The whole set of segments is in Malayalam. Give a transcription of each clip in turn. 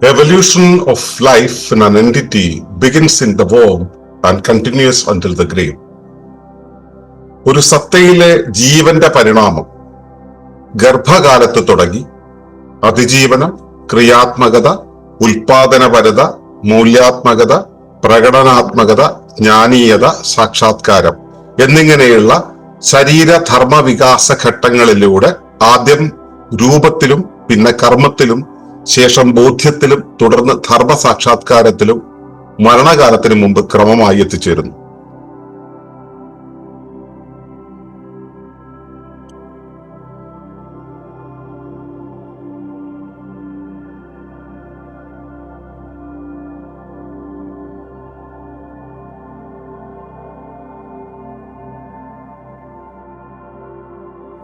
Evolution of life in an entity begins in the womb and continues until the grave. ഒരു സത്തയിലെ ജീവന്റെ പരിണാമം ഗർഭകാലത്ത് തുടങ്ങി അതിജീവനം ക്രിയാത്മകത ഉൽപാദനപരത മൂല്യാത്മകത പ്രകടനാത്മകത ജ്ഞാനീയത സാക്ഷാത്കാരം എന്നിങ്ങനെയുള്ള ശരീരധർമ്മ വികാസ ഘട്ടങ്ങളിലൂടെ ആദ്യം രൂപത്തിലും പിന്നെ കർമ്മത്തിലും ശേഷം ബോധ്യത്തിലും തുടർന്ന് ധർമ്മ സാക്ഷാത്കാരത്തിലും മരണകാലത്തിനു മുമ്പ് ക്രമമായി എത്തിച്ചേരുന്നു.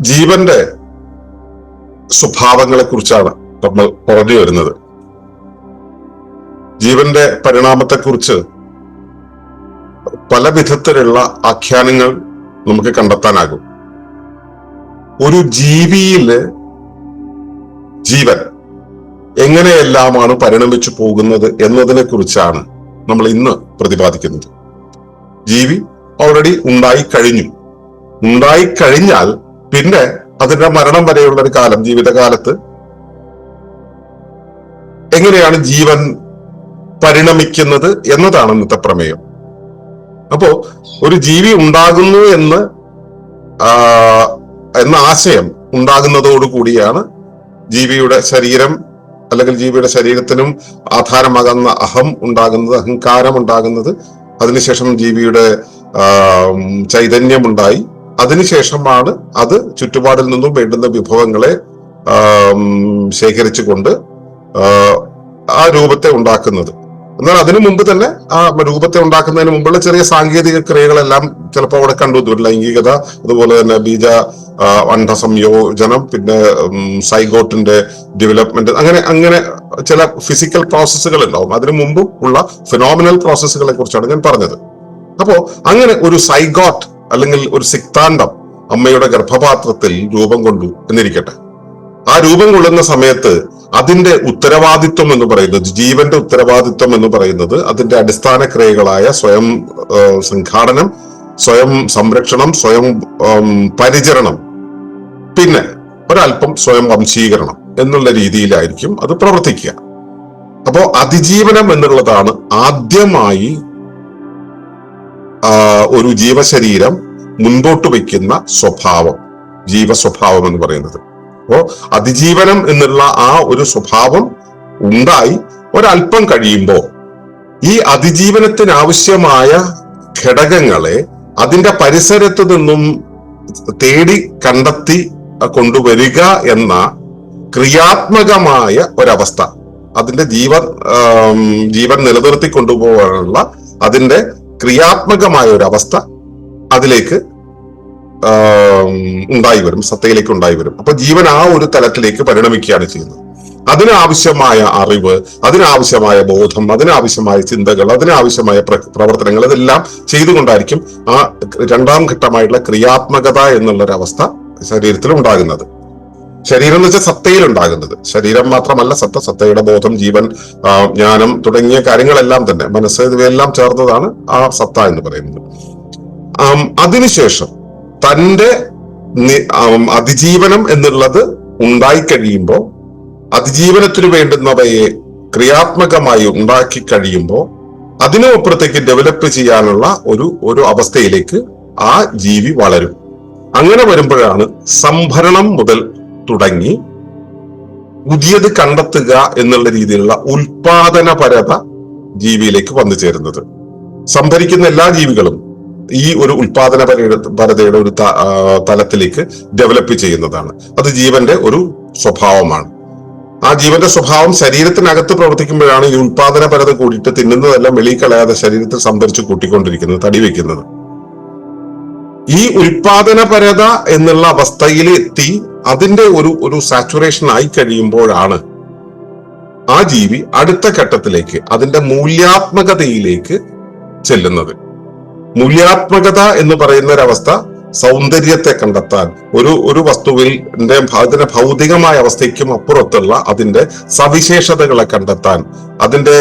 ജീവന്റെ സ്വഭാവങ്ങളെ കുറിച്ചാണ് നമ്മൾ പറഞ്ഞു വരുന്നത്. ജീവന്റെ പരിണാമത്തെക്കുറിച്ച് പല വിധത്തിലുള്ള ആഖ്യാനങ്ങൾ നമുക്ക് കണ്ടെത്താനാകും. ഒരു ജീവിയിൽ ജീവൻ എങ്ങനെയെല്ലാമാണ് പരിണമിച്ചു പോകുന്നത് എന്നതിനെ കുറിച്ചാണ് നമ്മൾ ഇന്ന് പ്രതിപാദിക്കുന്നത്. ജീവി ഓൾറെഡി ഉണ്ടായി കഴിഞ്ഞു. ഉണ്ടായി കഴിഞ്ഞാൽ പിന്നെ അതിന്റെ മരണം വരെയുള്ള ഒരു കാലം ജീവിതകാലത്ത് എങ്ങനെയാണ് ജീവൻ പരിണമിക്കുന്നത് എന്നതാണ് ഇന്നത്തെ പ്രമേയം. അപ്പോ ഒരു ജീവി ഉണ്ടാകുന്നു എന്ന് എന്ന ആശയം ഉണ്ടാകുന്നതോടുകൂടിയാണ് ജീവിയുടെ ശരീരം അല്ലെങ്കിൽ ജീവിയുടെ ശരീരത്തിനും ആധാരമാകുന്ന അഹം ഉണ്ടാകുന്നത് അഹങ്കാരം ഉണ്ടാകുന്നത്. അതിനുശേഷം ജീവിയുടെ ചൈതന്യം ചൈതന്യമുണ്ടായി. അതിനുശേഷമാണ് അത് ചുറ്റുപാടിൽ നിന്നും വേണ്ടുന്ന വിഭവങ്ങളെ ശേഖരിച്ചുകൊണ്ട് ആ, രൂപത്തെ ഉണ്ടാക്കുന്നത്. എന്നാൽ അതിനു മുമ്പ് തന്നെ ആ രൂപത്തെ ഉണ്ടാക്കുന്നതിന് മുമ്പുള്ള ചെറിയ സാങ്കേതിക ക്രിയകളെല്ലാം ചിലപ്പോൾ അവിടെ കണ്ടു. ലൈംഗികത അതുപോലെ തന്നെ ബീജ അണ്ഡ സംയോജനം പിന്നെ സൈഗോട്ടിന്റെ ഡെവലപ്മെന്റ് അങ്ങനെ അങ്ങനെ ചില ഫിസിക്കൽ പ്രോസസ്സുകൾ ഉണ്ടാവും. അതിനു മുമ്പും ഉള്ള ഫിനോമിനൽ പ്രോസസ്സുകളെ കുറിച്ചാണ് ഞാൻ പറഞ്ഞത്. അപ്പോ അങ്ങനെ ഒരു സൈഗോട്ട് അല്ലെങ്കിൽ ഒരു സിക്താന്തം അമ്മയുടെ ഗർഭപാത്രത്തിൽ രൂപം കൊണ്ടു എന്നിരിക്കട്ടെ. ആ രൂപം കൊള്ളുന്ന സമയത്ത് അതിന്റെ ഉത്തരവാദിത്വം എന്ന് പറയുന്നത് ജീവന്റെ ഉത്തരവാദിത്വം എന്ന് പറയുന്നത് അതിന്റെ അടിസ്ഥാന ക്രിയകളായ സ്വയം സംഘാടനം സ്വയം സംരക്ഷണം സ്വയം പരിചരണം പിന്നെ ഒരല്പം സ്വയം വംശീകരണം എന്നുള്ള രീതിയിലായിരിക്കും അത് പ്രവർത്തിക്കുക. അപ്പോ അതിജീവനം എന്നുള്ളതാണ് ആദ്യമായി ഒരു ജീവശരീരം മുൻപോട്ട് വയ്ക്കുന്ന സ്വഭാവം ജീവസ്വഭാവം എന്ന് പറയുന്നത്. അപ്പോ അതിജീവനം എന്നുള്ള ആ ഒരു സ്വഭാവം ഉണ്ടായി ഒരല്പം കഴിയുമ്പോൾ ഈ അതിജീവനത്തിനാവശ്യമായ ഘടകങ്ങളെ അതിന്റെ പരിസരത്ത് നിന്നും തേടി കണ്ടെത്തി കൊണ്ടുവരിക എന്ന ക്രിയാത്മകമായ ഒരവസ്ഥ. അതിന്റെ ജീവൻ ജീവൻ നിലനിർത്തി കൊണ്ടുപോകാനുള്ള അതിന്റെ ക്രിയാത്മകമായ ഒരു അവസ്ഥ അതിലേക്ക് ഉണ്ടായി വരും സത്തയിലേക്ക് ഉണ്ടായി വരും അപ്പൊ ജീവൻ ആ ഒരു തലത്തിലേക്ക് പരിണമിക്കുകയാണ് ചെയ്യുന്നത്. അതിനാവശ്യമായ അറിവ് അതിനാവശ്യമായ ബോധം അതിനാവശ്യമായ ചിന്തകൾ അതിനാവശ്യമായ പ്ര- പ്രവർത്തനങ്ങൾ ഇതെല്ലാം ചെയ്തുകൊണ്ടായിരിക്കും ആ രണ്ടാം ഘട്ടമായിട്ടുള്ള ക്രിയാത്മകത എന്നുള്ള ഒരു അവസ്ഥ ശരീരത്തിൽ ഉണ്ടാകുന്നത് ശരീരം എന്ന് വെച്ചാൽ സത്തയിൽ ഉണ്ടാകുന്നത് ശരീരം മാത്രമല്ല സത്ത സത്തയുടെ ബോധം ജീവൻ ജ്ഞാനം തുടങ്ങിയ കാര്യങ്ങളെല്ലാം തന്നെ. മനസ്സ് ഇവയെല്ലാം ചേർന്നതാണ് ആ സത്ത എന്ന് പറയുന്നത്. അതിനുശേഷം തന്റെ അതിജീവനം എന്നുള്ളത് ഉണ്ടായി കഴിയുമ്പോൾ അതിജീവനത്തിന് വേണ്ടുന്നവയെ ക്രിയാത്മകമായി ഉണ്ടാക്കി കഴിയുമ്പോൾ അതിനുമപ്പുറത്തേക്ക് ഡെവലപ്പ് ചെയ്യാനുള്ള ഒരു ഒരു അവസ്ഥയിലേക്ക് ആ ജീവി വളരും. അങ്ങനെ വരുമ്പോഴാണ് സംഭരണം മുതൽ തുടങ്ങി പുതിയത് കണ്ടെത്തുക എന്നുള്ള രീതിയിലുള്ള ഉൽപാദനപരത ജീവിയിലേക്ക് വന്നു ചേരുന്നത്. സംഭരിക്കുന്ന എല്ലാ ജീവികളും ഈ ഒരു ഉൽപാദന പരതയുടെ ഒരു തലത്തിലേക്ക് ഡെവലപ്പ് ചെയ്യുന്നതാണ്. അത് ജീവന്റെ ഒരു സ്വഭാവമാണ്. ആ ജീവന്റെ സ്വഭാവം ശരീരത്തിനകത്ത് പ്രവർത്തിക്കുമ്പോഴാണ് ഈ ഉൽപാദനപരത കൂടിയിട്ട് തിന്നുന്നതെല്ലാം വെളിയിൽ കളയാതെ ശരീരത്തിൽ സംഭരിച്ച് കൂട്ടിക്കൊണ്ടിരിക്കുന്നത് തടി വെക്കുന്നത് ഈ ഉൽപാദനപരത എന്നുള്ള അവസ്ഥയിൽ എത്തി അതിന്റെ ഒരു ഒരു സാച്ചുറേഷൻ ആയി കഴിയുമ്പോഴാണ് ആ ജീവി അടുത്ത ഘട്ടത്തിലേക്ക് അതിന്റെ മൂല്യാത്മകതയിലേക്ക് ചെല്ലുന്നത്. മൂല്യാത്മകത എന്ന് പറയുന്ന ഒരവസ്ഥ സൗന്ദര്യത്തെ കണ്ടെത്താൻ. ഒരു ഒരു വസ്തുവിൽ അതിന്റെ ഭൗതികമായ അവസ്ഥയ്ക്കും അപ്പുറത്തുള്ള അതിന്റെ സവിശേഷതകളെ കണ്ടെത്താൻ. അതിന്റെ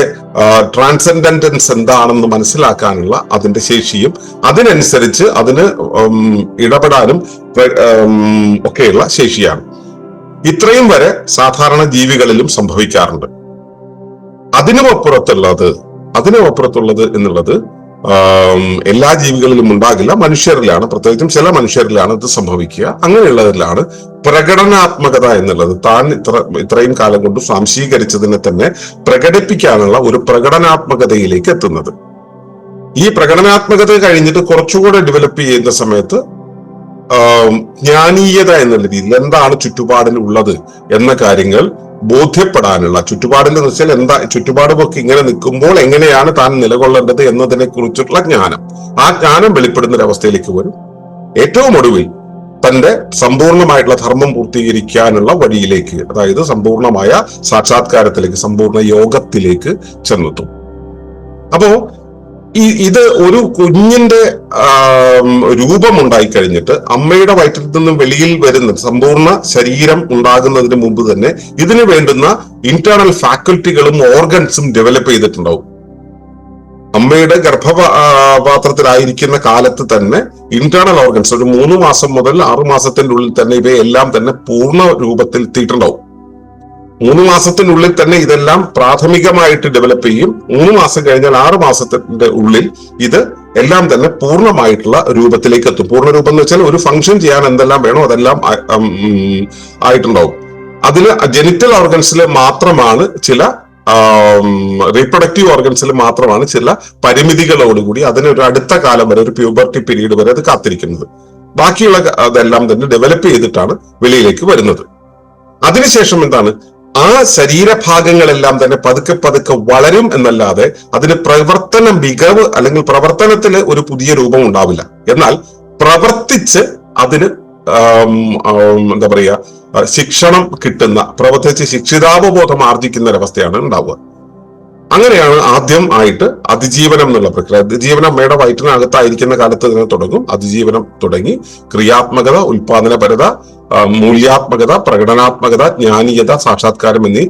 ട്രാൻസെൻഡൻസ് എന്താണെന്ന് മനസ്സിലാക്കാനുള്ള അതിന്റെ ശേഷിയും അതിനനുസരിച്ച് അതിന് ഇടപെടാനും ഒക്കെയുള്ള ശേഷിയാണ്. ഇത്രയും വരെ സാധാരണ ജീവികളിലും സംഭവിക്കാറുണ്ട്. അതിനും അപ്പുറത്തുള്ളത് അതിനും അപ്പുറത്തുള്ളത് എന്നുള്ളത് എല്ലാ ജീവികളിലും ഉണ്ടാകില്ല. മനുഷ്യരിലാണ്. പ്രത്യേകിച്ചും ചില മനുഷ്യരിലാണ് ഇത് സംഭവിക്കുക. അങ്ങനെയുള്ളതിലാണ് പ്രകടനാത്മകത എന്നുള്ളത്. താൻ ഇത്ര ഇത്രയും കാലം കൊണ്ട് സ്വാംശീകരിച്ചതിനെ തന്നെ പ്രകടിപ്പിക്കാനുള്ള ഒരു പ്രകടനാത്മകതയിലേക്ക് എത്തുന്നത്. ഈ പ്രകടനാത്മകത കഴിഞ്ഞിട്ട് കുറച്ചുകൂടെ ഡെവലപ്പ് ചെയ്യുന്ന സമയത്ത് ജ്ഞാനീയത എന്നുള്ള രീതിയിൽ എന്താണ് ചുറ്റുപാടിൽ ഉള്ളത് എന്ന കാര്യങ്ങൾ ബോധ്യപ്പെടാനുള്ള ചുറ്റുപാടിന്റെ എന്ന് വെച്ചാൽ എന്താ ചുറ്റുപാടുമൊക്കെ ഇങ്ങനെ നിൽക്കുമ്പോൾ എങ്ങനെയാണ് താൻ നിലകൊള്ളേണ്ടത് എന്നതിനെ കുറിച്ചുള്ള ജ്ഞാനം. ആ ജ്ഞാനം വെളിപ്പെടുന്ന ഒരു അവസ്ഥയിലേക്ക് വരും. ഏറ്റവും ഒടുവിൽ തന്റെ സമ്പൂർണമായിട്ടുള്ള ധർമ്മം പൂർത്തീകരിക്കാനുള്ള വഴിയിലേക്ക് അതായത് സമ്പൂർണമായ സാക്ഷാത്കാരത്തിലേക്ക് സമ്പൂർണ യോഗത്തിലേക്ക് ചെന്നെത്തും. അപ്പോ ഈ ഇത് ഒരു കുഞ്ഞിന്റെ രൂപമുണ്ടായി കഴിഞ്ഞിട്ട് അമ്മയുടെ വയറ്റിൽ നിന്നും വെളിയിൽ വരുന്ന സമ്പൂർണ ശരീരം ഉണ്ടാകുന്നതിന് മുമ്പ് തന്നെ ഇതിന് വേണ്ടുന്ന ഇന്റേണൽ ഫാക്കൽറ്റികളും ഓർഗൻസും ഡെവലപ്പ് ചെയ്തിട്ടുണ്ടാവും. അമ്മയുടെ ഗർഭപാത്രത്തിലായിരിക്കുന്ന കാലത്ത് തന്നെ ഇന്റേണൽ ഓർഗൻസ് ഒരു മൂന്ന് മാസം മുതൽ ആറു മാസത്തിന്റെ ഉള്ളിൽ തന്നെ ഇവയെല്ലാം തന്നെ പൂർണ രൂപത്തിൽ എത്തിയിട്ടുണ്ടാവും. മൂന്ന് മാസത്തിനുള്ളിൽ തന്നെ ഇതെല്ലാം പ്രാഥമികമായിട്ട് ഡെവലപ്പ് ചെയ്യും. മൂന്ന് മാസം കഴിഞ്ഞാൽ ആറ് മാസത്തിന്റെ ഉള്ളിൽ ഇത് എല്ലാം തന്നെ പൂർണമായിട്ടുള്ള രൂപത്തിലേക്ക് എത്തും. പൂർണ രൂപം എന്ന് വെച്ചാൽ ഒരു ഫംഗ്ഷൻ ചെയ്യാൻ എന്തെല്ലാം വേണോ അതെല്ലാം ആയിട്ടുണ്ടാവും. അതിൽ ജെനിറ്റൽ ഓർഗൻസിൽ മാത്രമാണ് ചില റീപ്രൊഡക്റ്റീവ് ഓർഗൻസിൽ മാത്രമാണ് ചില പരിമിതികളോടുകൂടി അതിന് ഒരു അടുത്ത കാലം വരെ ഒരു പ്യൂബർട്ടി പീരീഡ് വരെ അത് കാത്തിരിക്കുന്നത്. ബാക്കിയുള്ള അതെല്ലാം തന്നെ ഡെവലപ്പ് ചെയ്തിട്ടാണ് വെളിയിലേക്ക് വരുന്നത്. അതിനുശേഷം എന്താണ്? ആ ശരീരഭാഗങ്ങളെല്ലാം തന്നെ പതുക്കെ പതുക്കെ വളരും എന്നല്ലാതെ അതിന് പ്രവർത്തന മികവ് അല്ലെങ്കിൽ പ്രവർത്തനത്തിൽ ഒരു പുതിയ രൂപം ഉണ്ടാവില്ല. എന്നാൽ പ്രവർത്തിച്ച് അതിന് എന്താ പറയാ ശിക്ഷണം കിട്ടുന്ന പ്രവർത്തിച്ച് ശിക്ഷിതാവബോധം ആർജിക്കുന്ന ഒരവസ്ഥയാണ് ഉണ്ടാവുക. അങ്ങനെയാണ് ആദ്യം ആയിട്ട് അതിജീവനം എന്നുള്ള പ്രക്രിയ. അതിജീവനം അമ്മയുടെ വയറ്റിനകത്തായിരിക്കുന്ന കാലത്ത് തന്നെ തുടങ്ങും. അതിജീവനം തുടങ്ങി ക്രിയാത്മകത ഉൽപാദനപരത മൂല്യാത്മകത പ്രകടനാത്മകത ജ്ഞാനീയത സാക്ഷാത്കാരം എന്നീ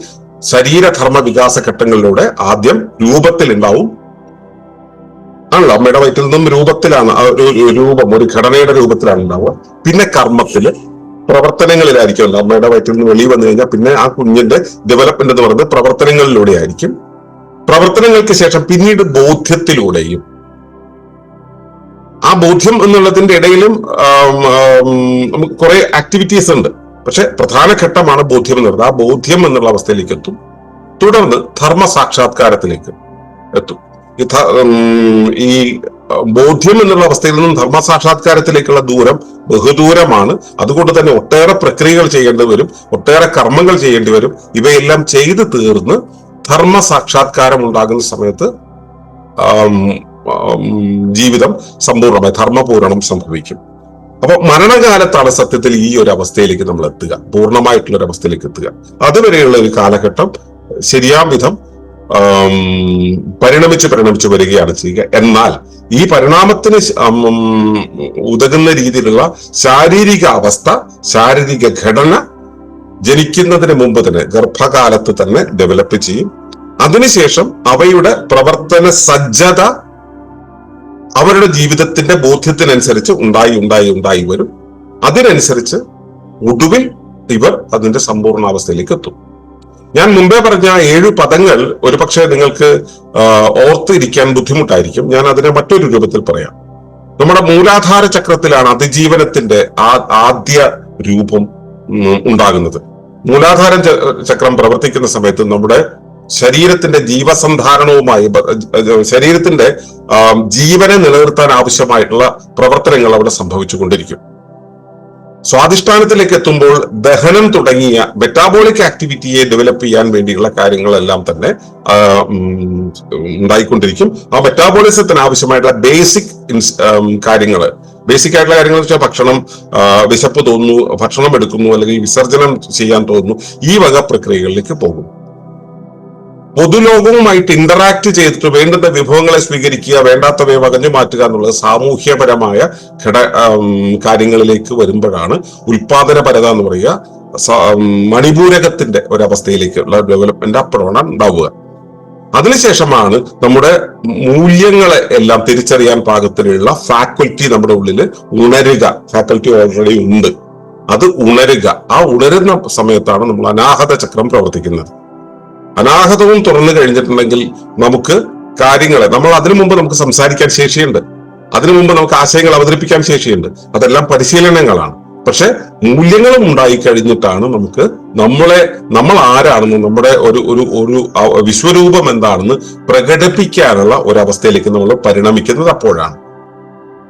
ശരീരധർമ്മ വികാസ ഘട്ടങ്ങളിലൂടെ ആദ്യം രൂപത്തിൽ ഉണ്ടാവും ആണല്ലോ അമ്മയുടെ വയറ്റിൽ നിന്നും രൂപത്തിലാണ് രൂപം ഒരു ഘടനയുടെ രൂപത്തിലാണ് ഉണ്ടാവുക. പിന്നെ കർമ്മത്തിൽ പ്രവർത്തനങ്ങളിലായിരിക്കുമല്ലോ അമ്മയുടെ വയറ്റിൽ നിന്ന് വെളിയിൽ വന്നു കഴിഞ്ഞാൽ പിന്നെ ആ കുഞ്ഞിന്റെ ഡെവലപ്മെന്റ് എന്ന് പറയുന്നത് പ്രവർത്തനങ്ങളിലൂടെ ആയിരിക്കും പ്രവർത്തനങ്ങൾക്ക് ശേഷം പിന്നീട് ബോധ്യത്തിലൂടെയും ആ ബോധ്യം എന്നുള്ളതിന്റെ ഇടയിലും നമുക്ക് കുറെ ആക്ടിവിറ്റീസ് ഉണ്ട്. പക്ഷെ പ്രധാന ഘട്ടമാണ് ബോധ്യം എന്നുള്ളത്. ആ ബോധ്യം എന്നുള്ള അവസ്ഥയിലേക്ക് എത്തും. തുടർന്ന് ധർമ്മ സാക്ഷാത്കാരത്തിലേക്ക് എത്തും. ഈ ബോധ്യം എന്നുള്ള അവസ്ഥയിൽ നിന്നും ധർമ്മ സാക്ഷാത്കാരത്തിലേക്കുള്ള ദൂരം ബഹുദൂരമാണ്. അതുകൊണ്ട് തന്നെ ഒട്ടേറെ പ്രക്രിയകൾ ചെയ്യേണ്ടി വരും ഒട്ടേറെ കർമ്മങ്ങൾ ചെയ്യേണ്ടി വരും. ഇവയെല്ലാം ചെയ്തു തീർന്ന് ധർമ്മ സാക്ഷാത്കാരം ഉണ്ടാകുന്ന സമയത്ത് ജീവിതം സമ്പൂർണമായി ധർമ്മപൂരണം സംഭവിക്കും. അപ്പൊ മരണകാലത്താണ് സത്യത്തിൽ ഈ ഒരു അവസ്ഥയിലേക്ക് നമ്മൾ എത്തുക. പൂർണമായിട്ടുള്ള ഒരു അവസ്ഥയിലേക്ക് എത്തുക. അതുവരെയുള്ള ഒരു കാലഘട്ടം ശരിയാം വിധം പരിണമിച്ച് പരിണമിച്ച് വരികയാണ് ചെയ്യുക. എന്നാൽ ഈ പരിണാമത്തിന് ഉതകുന്ന രീതിയിലുള്ള ശാരീരിക അവസ്ഥ ശാരീരിക ഘടന ജനിക്കുന്നതിന് മുമ്പ് തന്നെ ഗർഭകാലത്ത് തന്നെ ഡെവലപ്പ് ചെയ്യും. അതിനുശേഷം അവയുടെ പ്രവർത്തന സജ്ജത അവരുടെ ജീവിതത്തിന്റെ ബോധ്യത്തിനനുസരിച്ച് ഉണ്ടായി ഉണ്ടായി ഉണ്ടായി വരും. അതിനനുസരിച്ച് ഒടുവിൽ ഇവർ അതിന്റെ സമ്പൂർണ അവസ്ഥയിലേക്ക് എത്തും. ഞാൻ മുമ്പേ പറഞ്ഞ ഏഴ് പദങ്ങൾ ഒരുപക്ഷെ നിങ്ങൾക്ക് ഓർത്ത് ഓർത്തിരിക്കാൻ ബുദ്ധിമുട്ടായിരിക്കും. ഞാൻ അതിനെ മറ്റൊരു രൂപത്തിൽ പറയാം. നമ്മുടെ മൂലാധാര ചക്രത്തിലാണ് അതിജീവനത്തിന്റെ ആ ആദ്യ രൂപം ഉണ്ടാകുന്നത്. മൂലാധാര ചക്രം പ്രവർത്തിക്കുന്ന സമയത്ത് നമ്മുടെ ശരീരത്തിന്റെ ജീവസന്ധാരണവുമായി ശരീരത്തിന്റെ ജീവനെ നിലനിർത്താൻ ആവശ്യമായിട്ടുള്ള പ്രവർത്തനങ്ങൾ അവിടെ സംഭവിച്ചുകൊണ്ടിരിക്കും. സ്വാധിഷ്ഠാനത്തിലേക്ക് എത്തുമ്പോൾ ദഹനം തുടങ്ങിയ മെറ്റാബോളിക് ആക്ടിവിറ്റിയെ ഡെവലപ്പ് ചെയ്യാൻ വേണ്ടിയുള്ള കാര്യങ്ങളെല്ലാം തന്നെ ഉണ്ടായിക്കൊണ്ടിരിക്കും. ആ മെറ്റാബോളിസത്തിന് ആവശ്യമായിട്ടുള്ള ബേസിക് കാര്യങ്ങൾ ബേസിക് ആയിട്ടുള്ള കാര്യങ്ങൾ വെച്ചാൽ ഭക്ഷണം വിശപ്പ് തോന്നുന്നു ഭക്ഷണം എടുക്കുന്നു അല്ലെങ്കിൽ വിസർജനം ചെയ്യാൻ തോന്നുന്നു ഈ വക പ്രക്രിയകളിലേക്ക് പോകും. പൊതുലോകവുമായിട്ട് ഇന്ററാക്ട് ചെയ്തിട്ട് വേണ്ടുന്ന വിഭവങ്ങളെ സ്വീകരിക്കുക വേണ്ടാത്തവയെ വകഞ്ഞു മാറ്റുക എന്നുള്ളത് സാമൂഹ്യപരമായ ഘട കാര്യങ്ങളിലേക്ക് വരുമ്പോഴാണ് ഉൽപാദനപരത എന്ന് പറയുക മണിപൂരകത്തിന്റെ ഒരവസ്ഥയിലേക്കുള്ള ഡെവലപ്മെന്റ് അപ്പോഴാണ് ഉണ്ടാവുക. അതിനുശേഷമാണ് നമ്മുടെ മൂല്യങ്ങളെ എല്ലാം തിരിച്ചറിയാൻ പാകത്തിലുള്ള ഫാക്കൽറ്റി നമ്മുടെ ഉള്ളിൽ ഉണരുക. ഫാക്കൽറ്റി ഓൾറെഡി ഉണ്ട്. അത് ഉണരുക. ആ ഉണരുന്ന സമയത്താണ് നമ്മൾ അനാഹത ചക്രം പ്രവർത്തിക്കുന്നത്. അനാഹതവും തുറന്നു കഴിഞ്ഞിട്ടുണ്ടെങ്കിൽ നമുക്ക് കാര്യങ്ങളെ നമ്മൾ അതിനു മുമ്പ് നമുക്ക് സംസാരിക്കാൻ ശേഷിയുണ്ട്. അതിനു മുമ്പ് നമുക്ക് ആശയങ്ങൾ അവതരിപ്പിക്കാൻ ശേഷിയുണ്ട്. അതെല്ലാം പരിശീലനങ്ങളാണ്. പക്ഷെ മൂല്യങ്ങളും ഉണ്ടായി കഴിഞ്ഞിട്ടാണ് നമുക്ക് നമ്മളെ നമ്മൾ ആരാണെന്ന് നമ്മുടെ ഒരു ഒരു ഒരു വിശ്വരൂപം എന്താണെന്ന് പ്രകടിപ്പിക്കാനുള്ള ഒരവസ്ഥയിലേക്ക് നമ്മൾ പരിണമിക്കുന്നത് അപ്പോഴാണ്.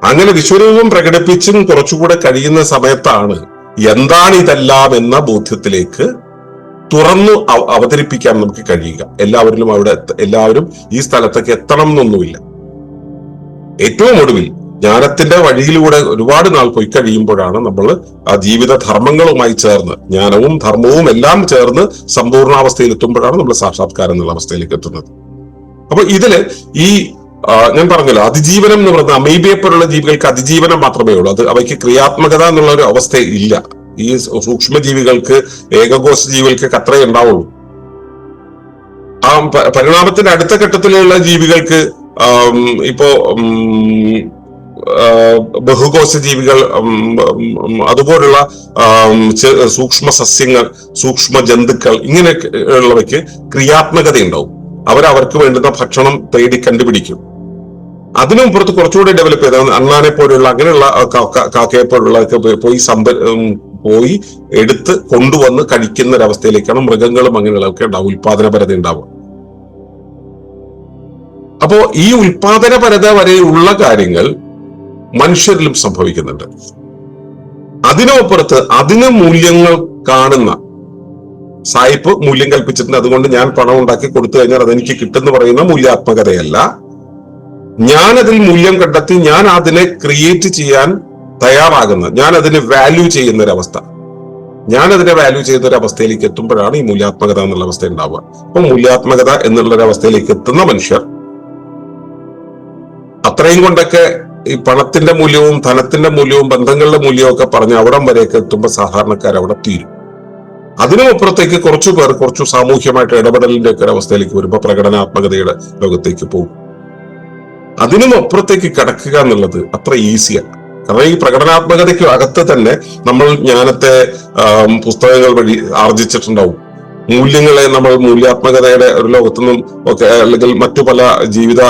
അങ്ങനെ വിശ്വരൂപം പ്രകടിപ്പിച്ചും കുറച്ചുകൂടെ കഴിയുന്ന സമയത്താണ് എന്താണ് ഇതെല്ലാം എന്ന ബോധ്യത്തിലേക്ക് തുറന്നു അവതരിപ്പിക്കാൻ നമുക്ക് കഴിയുക. എല്ലാവരിലും അവിടെ എല്ലാവരും ഈ സ്ഥലത്തേക്ക് എത്തണം എന്നൊന്നുമില്ല. ഏറ്റവും ഒടുവിൽ ജ്ഞാനത്തിന്റെ വഴിയിലൂടെ ഒരുപാട് നാൾ പോയി കഴിയുമ്പോഴാണ് നമ്മൾ ആ ജീവിത ധർമ്മങ്ങളുമായി ചേർന്ന് ജ്ഞാനവും ധർമ്മവും എല്ലാം ചേർന്ന് സമ്പൂർണാവസ്ഥയിൽ എത്തുമ്പോഴാണ് നമ്മൾ സാക്ഷാത്കാരം എന്നുള്ള അവസ്ഥയിലേക്ക് എത്തുന്നത്. അപ്പൊ ഇതിൽ ഈ ഞാൻ പറഞ്ഞല്ലോ അതിജീവനം എന്ന് പറയുന്നത് അമീബയെ പോലുള്ള ജീവികൾക്ക് അതിജീവനം മാത്രമേ ഉള്ളൂ. അത് അവയ്ക്ക് ക്രിയാത്മകത എന്നുള്ള ഒരു അവസ്ഥ ഇല്ല. ഈ സൂക്ഷ്മജീവികൾക്ക് ഏകകോശ ജീവികൾക്ക് അത്രേ ഉണ്ടാവുള്ളൂ. ആ പരിണാമത്തിന്റെ അടുത്ത ഘട്ടത്തിലുള്ള ജീവികൾക്ക് ഇപ്പോ ബഹുകോശ ജീവികൾ അതുപോലുള്ള സൂക്ഷ്മ സസ്യങ്ങൾ സൂക്ഷ്മ ജന്തുക്കൾ ഇങ്ങനെ ഉള്ളവയ്ക്ക് ക്രിയാത്മകത ഉണ്ടാവും അവരവർക്ക് വേണ്ടുന്ന ഭക്ഷണം തേടി കണ്ടുപിടിക്കും. അതിനും പുറത്ത് കുറച്ചുകൂടി ഡെവലപ്പ് ചെയ്ത അണ്ണാനെ പോലുള്ള അങ്ങനെയുള്ള കാക്കയെ പോലുള്ള പോയി- സമ്പ പോയി എടുത്ത് കൊണ്ടുവന്ന് കഴിക്കുന്ന ഒരവസ്ഥയിലേക്കാണ് മൃഗങ്ങളും അങ്ങനെയുള്ളതൊക്കെ ഉണ്ടാവും ഉൽപാദനപരത ഉണ്ടാവുക. അപ്പോ ഈ ഉൽപാദനപരത വരെയുള്ള കാര്യങ്ങൾ മനുഷ്യരിലും സംഭവിക്കുന്നുണ്ട്. അതിനപ്പുറത്ത് അതിന് മൂല്യങ്ങൾ കാണുന്ന സായിപ്പ് മൂല്യം കൽപ്പിച്ചിട്ടുണ്ട്. അതുകൊണ്ട് ഞാൻ പണം ഉണ്ടാക്കി കൊടുത്തു കഴിഞ്ഞാൽ അതെനിക്ക് കിട്ടുമെന്ന് പറയുന്ന മൂല്യാത്മകതയല്ല. ഞാൻ അതിൽ മൂല്യം കണ്ടെത്തി ഞാൻ അതിനെ ക്രിയേറ്റ് ചെയ്യാൻ തയ്യാറാകുന്ന ഞാൻ അതിനെ വാല്യൂ ചെയ്യുന്ന ഒരു അവസ്ഥ ഞാൻ അതിനെ വാല്യൂ ചെയ്യുന്ന ഒരു അവസ്ഥയിലേക്ക് എത്തുമ്പോഴാണ് ഈ മൂല്യാത്മകത എന്നുള്ള അവസ്ഥ ഉണ്ടാവുക. അപ്പൊ മൂല്യാത്മകത എന്നുള്ള ഒരു അവസ്ഥയിലേക്ക് എത്തുന്ന മനുഷ്യർ അത്രയും കൊണ്ടൊക്കെ ഈ പണത്തിന്റെ മൂല്യവും ധനത്തിന്റെ മൂല്യവും ബന്ധങ്ങളുടെ മൂല്യവും ഒക്കെ പറഞ്ഞ് അവിടം വരെയൊക്കെ എത്തുമ്പോൾ സാധാരണക്കാർ അവിടെ തീരും. അതിനുമപ്പുറത്തേക്ക് കുറച്ചു പേർ കുറച്ചു സാമൂഹ്യമായിട്ട് ഇടപെടലിന്റെ ഒക്കെ ഒരു അവസ്ഥയിലേക്ക് വരുമ്പോൾ പ്രകടനാത്മകതയുടെ ലോകത്തേക്ക് പോകും. അതിനും അപ്പുറത്തേക്ക് കടക്കുക എന്നുള്ളത് അത്ര ഈസിയല്ല കാരണം ഈ പ്രകടനാത്മകതയ്ക്ക് അകത്ത് തന്നെ നമ്മൾ ജ്ഞാനത്തെ പുസ്തകങ്ങൾ വഴി ആർജിച്ചിട്ടുണ്ടാവും. മൂല്യങ്ങളെ നമ്മൾ മൂല്യാത്മകതയുടെ ഒരു ലോകത്തുനിന്നും ഒക്കെ അല്ലെങ്കിൽ മറ്റു പല ജീവിത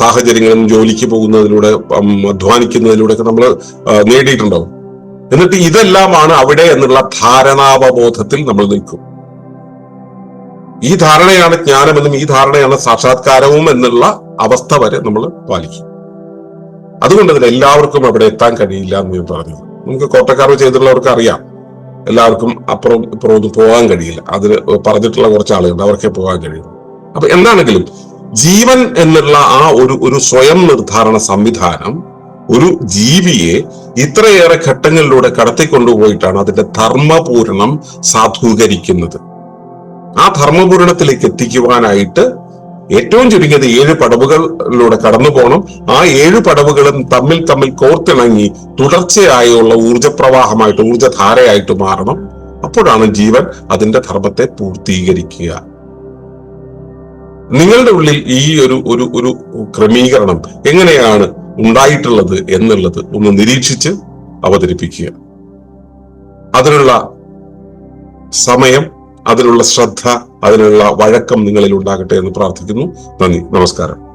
സാഹചര്യങ്ങളും ജോലിക്ക് പോകുന്നതിലൂടെ അധ്വാനിക്കുന്നതിലൂടെ ഒക്കെ നമ്മൾ നേടിയിട്ടുണ്ടാവും. എന്നിട്ട് ഇതെല്ലാമാണ് അവിടെ എന്നുള്ള ധാരണാവബോധത്തിൽ നമ്മൾ നിൽക്കും. ഈ ധാരണയാണ് ജ്ഞാനമെന്നും ഈ ധാരണയാണ് സാക്ഷാത്കാരവും എന്നുള്ള അവസ്ഥ വരെ നമ്മൾ പാലിക്കും. അതുകൊണ്ട് തന്നെ എല്ലാവർക്കും അവിടെ എത്താൻ കഴിയില്ല എന്ന് ഞാൻ പറഞ്ഞു. നമുക്ക് കോട്ടക്കാർ ചെയ്തിട്ടുള്ളവർക്ക് അറിയാം. എല്ലാവർക്കും അപ്പുറം ഇപ്പുറം ഒന്നും പോകാൻ കഴിയില്ല. അതിന് പറഞ്ഞിട്ടുള്ള കുറച്ച് ആളുകളുണ്ട്. അവർക്കേ പോകാൻ കഴിയും അപ്പൊ എന്താണെങ്കിലും ജീവൻ എന്നുള്ള ആ ഒരു ഒരു സ്വയം നിർദ്ധാരണ സംവിധാനം ഒരു ജീവിയെ ഇത്രയേറെ ഘട്ടങ്ങളിലൂടെ കടത്തിക്കൊണ്ടുപോയിട്ടാണ് അതിന്റെ ധർമ്മപൂരണം സാധൂകരിക്കുന്നത്. ആ ധർമ്മപൂരണത്തിലേക്ക് എത്തിക്കുവാനായിട്ട് ഏറ്റവും ചുരുങ്ങിയത് ഏഴ് പടവുകളിലൂടെ കടന്നു പോകണം. ആ ഏഴ് പടവുകളും തമ്മിൽ തമ്മിൽ കോർത്തിണങ്ങി തുടർച്ചയായുള്ള ഊർജപ്രവാഹമായിട്ട് ഊർജധാരയായിട്ട് മാറണം. അപ്പോഴാണ് ജീവൻ അതിന്റെ ധർമ്മത്തെ പൂർത്തീകരിക്കുക. നിങ്ങളുടെ ഉള്ളിൽ ഈ ഒരു ഒരു ഒരു ക്രമീകരണം എങ്ങനെയാണ് ഉണ്ടായിട്ടുള്ളത് എന്നുള്ളത് ഒന്ന് നിരീക്ഷിച്ച് അവതരിപ്പിക്കുക. അതിനുള്ള സമയം അതിനുള്ള ശ്രദ്ധ അതിനുള്ള വഴക്കം നിങ്ങളിൽ ഉണ്ടാകട്ടെ എന്ന് പ്രാർത്ഥിക്കുന്നു. നന്ദി. നമസ്കാരം.